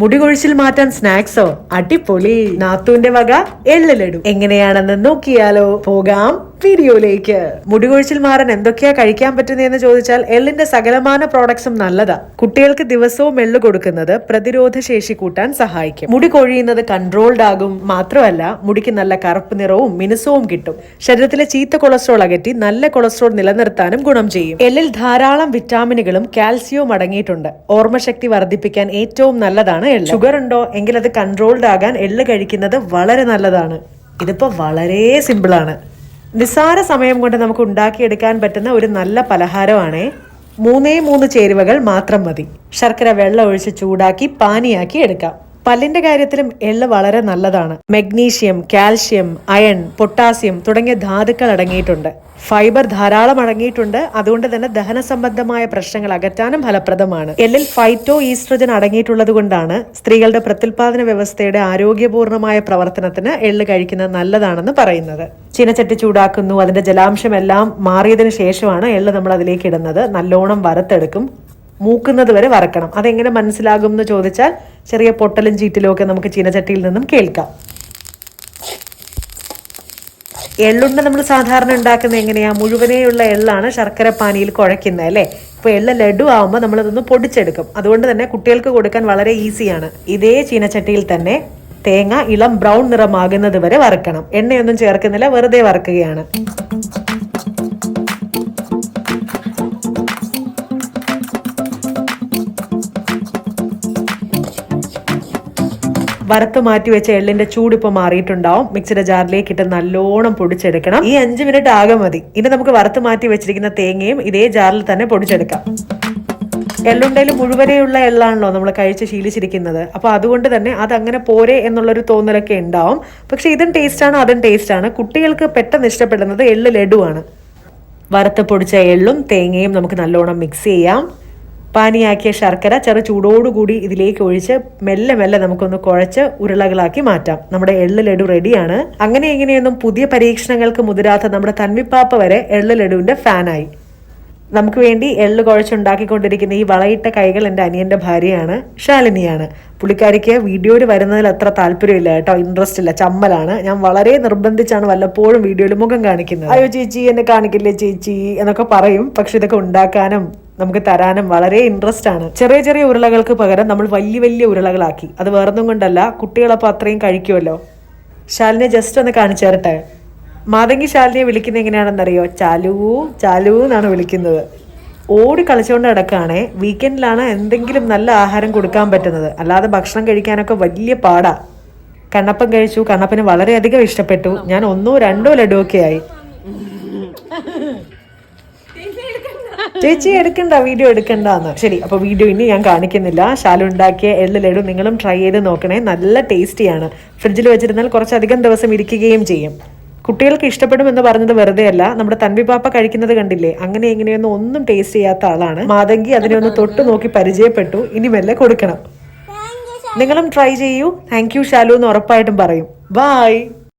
മുടി കൊഴിച്ചിൽ മാറ്റാൻ സ്നാക്സോ അടിപൊളി. നാത്തൂന്റെ വക എള്ള് ലഡു. എങ്ങനെയാണെന്ന് നോക്കിയാലോ? പോകാം വീഡിയോയിലേക്ക്. മുടികൊഴിച്ചിൽ മാറാൻ എന്തൊക്കെയാ കഴിക്കാൻ പറ്റുന്നതെന്ന് ചോദിച്ചാൽ എള്ളിന്റെ സകലമാന പ്രോഡക്ട്സും നല്ലതാ. കുട്ടികൾക്ക് ദിവസവും എള്ള് കൊടുക്കുന്നത് പ്രതിരോധ ശേഷി കൂട്ടാൻ സഹായിക്കും. മുടി കൊഴിയുന്നത് കൺട്രോൾഡ് ആകും. മാത്രമല്ല മുടിക്ക് നല്ല കറുപ്പ് നിറവും മിനുസവും കിട്ടും. ശരീരത്തിലെ ചീത്ത കൊളസ്ട്രോൾ അകറ്റി നല്ല കൊളസ്ട്രോൾ നിലനിർത്താനും ഗുണം ചെയ്യും. എള്ളിൽ ധാരാളം വിറ്റാമിനുകളും കാൽസ്യവും അടങ്ങിയിട്ടുണ്ട്. ഓർമ്മശക്തി വർദ്ധിപ്പിക്കാൻ ഏറ്റവും നല്ലതാണ് എള്ള് ഷുഗർ ഉണ്ടോ എങ്കിൽ അത് കൺട്രോൾഡ് ആകാൻ എള്ള് കഴിക്കുന്നത് വളരെ നല്ലതാണ്. ഇതിപ്പോ വളരെ സിമ്പിളാണ് നിസ്സാര സമയം കൊണ്ട് നമുക്ക് ഉണ്ടാക്കിയെടുക്കാൻ പറ്റുന്ന ഒരു നല്ല പലഹാരമാണേ. മൂന്നേ മൂന്ന് ചേരുവകൾ മാത്രം മതി. ശർക്കര വെള്ളം ഒഴിച്ച് ചൂടാക്കി പാനിയാക്കി എടുക്കാം. പല്ലിന്റെ കാര്യത്തിലും എള്ള് വളരെ നല്ലതാണ്. മഗ്നീഷ്യം കാൽഷ്യം അയൺ പൊട്ടാസ്യം തുടങ്ങിയ ധാതുക്കൾ അടങ്ങിയിട്ടുണ്ട്. ഫൈബർ ധാരാളം അടങ്ങിയിട്ടുണ്ട്. അതുകൊണ്ട് തന്നെ ദഹന സംബന്ധമായ പ്രശ്നങ്ങൾ അകറ്റാനും ഫലപ്രദമാണ്. എല്ലിൽ ഫൈറ്റോ ഈസ്ട്രജൻ അടങ്ങിയിട്ടുള്ളത് കൊണ്ടാണ് സ്ത്രീകളുടെ പ്രത്യുൽപാദന വ്യവസ്ഥയുടെ ആരോഗ്യപൂർണമായ പ്രവർത്തനത്തിന് എള്ള് കഴിക്കുന്നത് നല്ലതാണെന്ന് പറയുന്നത്. ചീനച്ചട്ടി ചൂടാക്കുന്നു. അതിന്റെ ജലാംശം എല്ലാം മാറിയതിനു ശേഷമാണ് എള്ള് നമ്മൾ അതിലേക്ക് ഇടുന്നത്. നല്ലോണം വറുത്തെടുക്കും. മൂക്കുന്നത് വരെ വറക്കണം. അതെങ്ങനെ മനസ്സിലാകും എന്ന് ചോദിച്ചാൽ ചെറിയ പൊട്ടലും ചീറ്റലും ഒക്കെ നമുക്ക് ചീനച്ചട്ടിയിൽ നിന്നും കേൾക്കാം. എള്ളുണ്ട നമ്മൾ സാധാരണ ഉണ്ടാക്കുന്നത് എങ്ങനെയാ? മുഴുവനെയുള്ള എള്ളാണ് ശർക്കര പാനിയിൽ കുഴയ്ക്കുന്നത് അല്ലേ? ഇപ്പൊ എള്ള ലഡു ആവുമ്പോൾ നമ്മളതൊന്ന് പൊടിച്ചെടുക്കും. അതുകൊണ്ട് തന്നെ കുട്ടികൾക്ക് കൊടുക്കാൻ വളരെ ഈസിയാണ്. ഇതേ ചീനച്ചട്ടിയിൽ തന്നെ തേങ്ങ ഇളം ബ്രൗൺ നിറമാകുന്നത് വരെ വറുക്കണം. എണ്ണയൊന്നും ചേർക്കുന്നില്ല വെറുതെ വറുക്കുകയാണ്. വറുത്ത് മാറ്റി വെച്ച എള്ളിന്റെ ചൂട് ഇപ്പോൾ മാറിയിട്ടുണ്ടാവും. മിക്സിയുടെ ജാറിലേക്ക് ഇട്ട് നല്ലോണം പൊടിച്ചെടുക്കണം. ഈ അഞ്ച് മിനിറ്റ് ആകെ മതി. ഇനി നമുക്ക് വറുത്ത് മാറ്റി വെച്ചിരിക്കുന്ന തേങ്ങയും ഇതേ ജാറിൽ തന്നെ പൊടിച്ചെടുക്കാം. എള്ളുണ്ടയിൽ മുഴുവനെയുള്ള എള്ളാണല്ലോ നമ്മൾ കഴിച്ച് ശീലിച്ചിരിക്കുന്നത്. അപ്പോൾ അതുകൊണ്ട് തന്നെ അത് അങ്ങനെ പോരെ എന്നുള്ളൊരു തോന്നലൊക്കെ ഉണ്ടാവും. പക്ഷെ ഇതും ടേസ്റ്റാണ് അതും ടേസ്റ്റാണ്. കുട്ടികൾക്ക് പെട്ടെന്ന് ഇഷ്ടപ്പെടുന്നത് എള്ള് ലഡുവാണ്. വറുത്ത് പൊടിച്ച എള്ളും തേങ്ങയും നമുക്ക് നല്ലോണം മിക്സ് ചെയ്യാം. പാനിയാക്കിയ ശർക്കര ചെറു ചൂടോടുകൂടി ഇതിലേക്ക് ഒഴിച്ച് മെല്ലെ മെല്ലെ നമുക്കൊന്ന് കുഴച്ച് ഉരുളകളാക്കി മാറ്റാം. നമ്മുടെ എള്ള് ലഡു റെഡിയാണ്. അങ്ങനെ എങ്ങനെയൊന്നും പുതിയ പരീക്ഷണങ്ങൾക്ക് മുതിരാത്ത നമ്മുടെ തന്മിപ്പാപ്പ വരെ എള്ള് ലഡുവിന്റെ ഫാനായി. നമുക്ക് വേണ്ടി എള്ള് കുഴച്ചുണ്ടാക്കിക്കൊണ്ടിരിക്കുന്ന ഈ വളയിട്ട കൈകൾ എന്റെ അനിയന്റെ ഭാര്യയാണ് ശാലിനിയാണ്. പുള്ളിക്കാരിക്ക് വീഡിയോയിൽ വരുന്നതിൽ അത്ര താല്പര്യമില്ല കേട്ടോ ഇൻട്രസ്റ്റ് ഇല്ല ചമ്മലാണ്. ഞാൻ വളരെ നിർബന്ധിച്ചാണ് വല്ലപ്പോഴും വീഡിയോയിൽ മുഖം കാണിക്കുന്നത്. അയ്യോ ചേച്ചി എന്നെ കാണിക്കില്ലേ ചേച്ചി എന്നൊക്കെ പറയും. പക്ഷെ ഇതൊക്കെ ഉണ്ടാക്കാനും നമുക്ക് തരാനും വളരെ ഇൻട്രസ്റ്റ് ആണ്. ചെറിയ ചെറിയ ഉരുളകൾക്ക് പകരം നമ്മൾ വലിയ വലിയ ഉരുളകളാക്കി. അത് വേറൊന്നും കൊണ്ടല്ല കുട്ടികളപ്പോൾ അത്രയും കഴിക്കുമല്ലോ ശാലിനെ ജസ്റ്റ് ഒന്ന് കാണിച്ചു തരട്ടെ? മാതങ്കി ശാലിനെ വിളിക്കുന്നത് എങ്ങനെയാണെന്നറിയോ? ചാലു ചാലു എന്നാണ് വിളിക്കുന്നത്. ഓടി കളിച്ചുകൊണ്ട് നടക്കുകയാണെ വീക്കെൻഡിലാണ് എന്തെങ്കിലും നല്ല ആഹാരം കൊടുക്കാൻ പറ്റുന്നത്. അല്ലാതെ ഭക്ഷണം കഴിക്കാനൊക്കെ വലിയ പാടാ. കണ്ണപ്പം കഴിച്ചു കണ്ണപ്പന് വളരെയധികം ഇഷ്ടപ്പെട്ടു. ഞാൻ ഒന്നോ രണ്ടോ ലഡുവൊക്കെ ആയി. ചേച്ചി എടുക്കണ്ട വീഡിയോ എടുക്കണ്ടെന്ന്. ശരി അപ്പൊ വീഡിയോ ഇനി ഞാൻ കാണിക്കുന്നില്ല. ശാലു ഉണ്ടാക്കിയ എള്ള് ലഡു നിങ്ങളും ട്രൈ ചെയ്ത് നോക്കണേ. നല്ല ടേസ്റ്റിയാണ്. ഫ്രിഡ്ജിൽ വെച്ചിരുന്നാൽ കുറച്ചധികം ദിവസം ഇരിക്കുകയും ചെയ്യും. കുട്ടികൾക്ക് ഇഷ്ടപ്പെടും എന്ന് പറഞ്ഞത് വെറുതെ അല്ല നമ്മുടെ തൻവി പാപ്പ കഴിക്കുന്നത് കണ്ടില്ലേ? അങ്ങനെ എങ്ങനെയൊന്നും ഒന്നും ടേസ്റ്റ് ചെയ്യാത്ത ആളാണ്. മാതങ്കി അതിനെ ഒന്ന് തൊട്ട് നോക്കി പരിചയപ്പെട്ടു. ഇനി മെല്ലെ കൊടുക്കണം. നിങ്ങളും ട്രൈ ചെയ്യൂ. താങ്ക് യു ഷാലു എന്ന് ഉറപ്പായിട്ടും പറയും. ബൈ